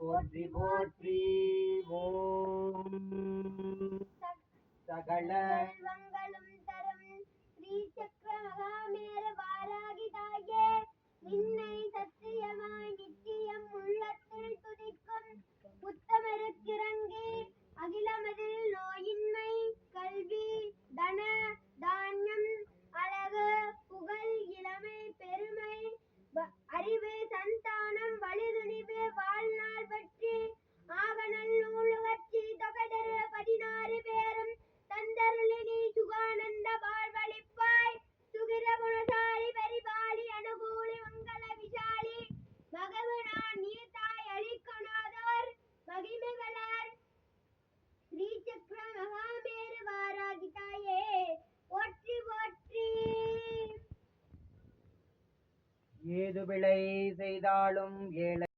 போற்றி போற்றி ஓம் சகல வங்களும் தரும். ஸ்ரீ சக்கர மகாமேர வாராகி தாயே நின்னை சத்தியமாய் நித்தியம் உள்ளத்தில் துதிக்கும். உத்தமருக்கிறங்கி அகிலமதில் நோயின்மை கல்வி தன தானியம் அழகு புகழ் இளமை பெருமை அறிவு ஏது பிழை செய்தாலும் ஏழை